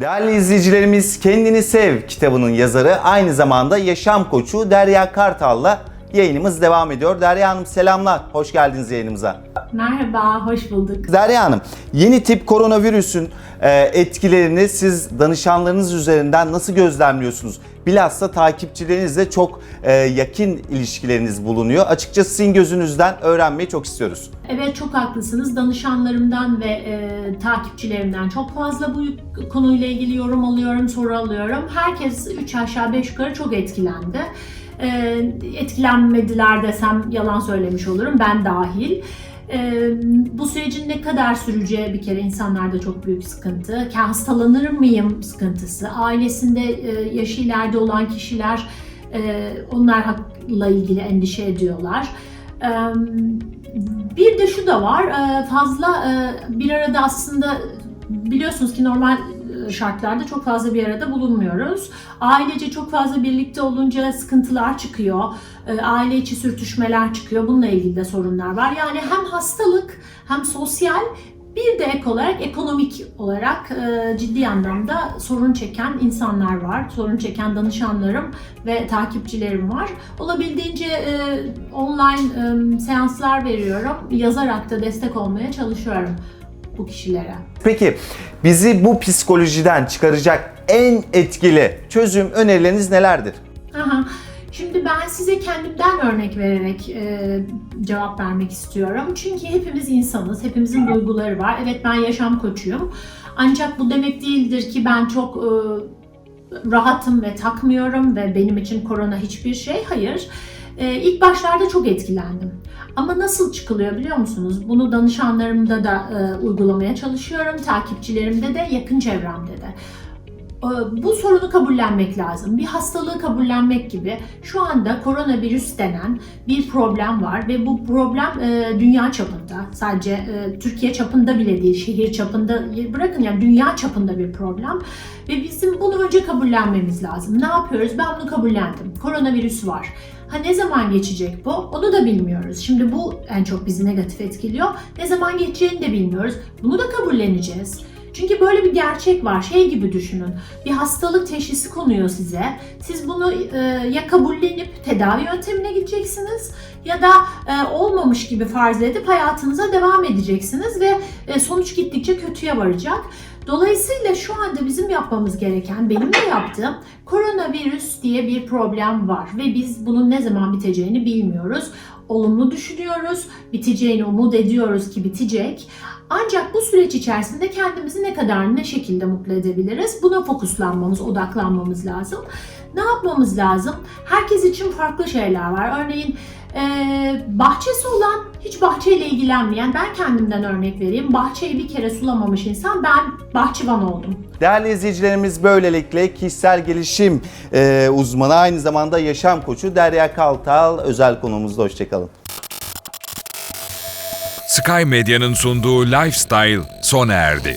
Değerli izleyicilerimiz Kendini Sev kitabının yazarı aynı zamanda yaşam koçu Derya Kartal'la yayınımız devam ediyor. Derya Hanım selamlar, hoş geldiniz yayınımıza. Merhaba, hoş bulduk. Derya Hanım, yeni tip koronavirüsün e, etkilerini siz danışanlarınız üzerinden nasıl gözlemliyorsunuz? Bilhassa takipçilerinizle çok e, yakın ilişkileriniz bulunuyor. Açıkçası sizin gözünüzden öğrenmeyi çok istiyoruz. Evet çok haklısınız. Danışanlarımdan ve e, takipçilerimden çok fazla bu konuyla ilgili yorum alıyorum, soru alıyorum. Herkes 3 aşağı 5 yukarı çok etkilendi. E, etkilenmediler desem yalan söylemiş olurum, ben dahil. E, bu sürecin ne kadar süreceği bir kere insanlarda çok büyük sıkıntı. Ki Hastalanır mıyım sıkıntısı. Ailesinde e, yaşı ileride olan kişiler e, onlarla ilgili endişe ediyorlar. E, bir de şu da var, e, fazla e, bir arada aslında biliyorsunuz ki normal şartlarda çok fazla bir arada bulunmuyoruz. Ailece çok fazla birlikte olunca sıkıntılar çıkıyor, e, aile içi sürtüşmeler çıkıyor. Bununla ilgili de sorunlar var. Yani hem hastalık hem sosyal bir de ek olarak ekonomik olarak e, ciddi anlamda sorun çeken insanlar var. Sorun çeken danışanlarım ve takipçilerim var. Olabildiğince e, online e, seanslar veriyorum. Yazarak da destek olmaya çalışıyorum bu kişilere. Peki bizi bu psikolojiden çıkaracak en etkili çözüm önerileriniz nelerdir? Aha. Şimdi ben size kendimden örnek vererek e, cevap vermek istiyorum. Çünkü hepimiz insanız, hepimizin duyguları var. Evet ben yaşam koçuyum. Ancak bu demek değildir ki ben çok e, rahatım ve takmıyorum ve benim için korona hiçbir şey. Hayır. E, ilk başlarda çok etkilendim. Ama nasıl çıkılıyor biliyor musunuz? Bunu danışanlarımda da e, uygulamaya çalışıyorum, takipçilerimde de, yakın çevremde de. E, bu sorunu kabullenmek lazım. Bir hastalığı kabullenmek gibi şu anda koronavirüs denen bir problem var ve bu problem e, dünya çapında. Sadece e, Türkiye çapında bile değil, şehir çapında bırakın yani dünya çapında bir problem. Ve bizim bunu önce kabullenmemiz lazım. Ne yapıyoruz? Ben bunu kabullendim. Koronavirüs var. Ha ne zaman geçecek bu? Onu da bilmiyoruz. Şimdi bu en çok bizi negatif etkiliyor. Ne zaman geçeceğini de bilmiyoruz. Bunu da kabulleneceğiz. Çünkü böyle bir gerçek var. Şey gibi düşünün. Bir hastalık teşhisi konuyor size. Siz bunu e, ya kabullenip tedavi yöntemine gideceksiniz ya da e, olmamış gibi farz edip hayatınıza devam edeceksiniz ve e, sonuç gittikçe kötüye varacak. Dolayısıyla şu anda bizim yapmamız gereken, benim de yaptığım koronavirüs diye bir problem var ve biz bunun ne zaman biteceğini bilmiyoruz. Olumlu düşünüyoruz, biteceğini umut ediyoruz ki bitecek. Ancak bu süreç içerisinde kendimizi ne kadar ne şekilde mutlu edebiliriz? Buna fokuslanmamız, odaklanmamız lazım. Ne yapmamız lazım? Herkes için farklı şeyler var. Örneğin ee, bahçesi olan, hiç bahçeyle ilgilenmeyen, ben kendimden örnek vereyim. Bahçeyi bir kere sulamamış insan, ben bahçıvan oldum. Değerli izleyicilerimiz böylelikle kişisel gelişim e, uzmanı aynı zamanda yaşam koçu Derya Kaltal özel konuğumuzda hoşçakalın. Sky Medya'nın sunduğu Lifestyle sona erdi.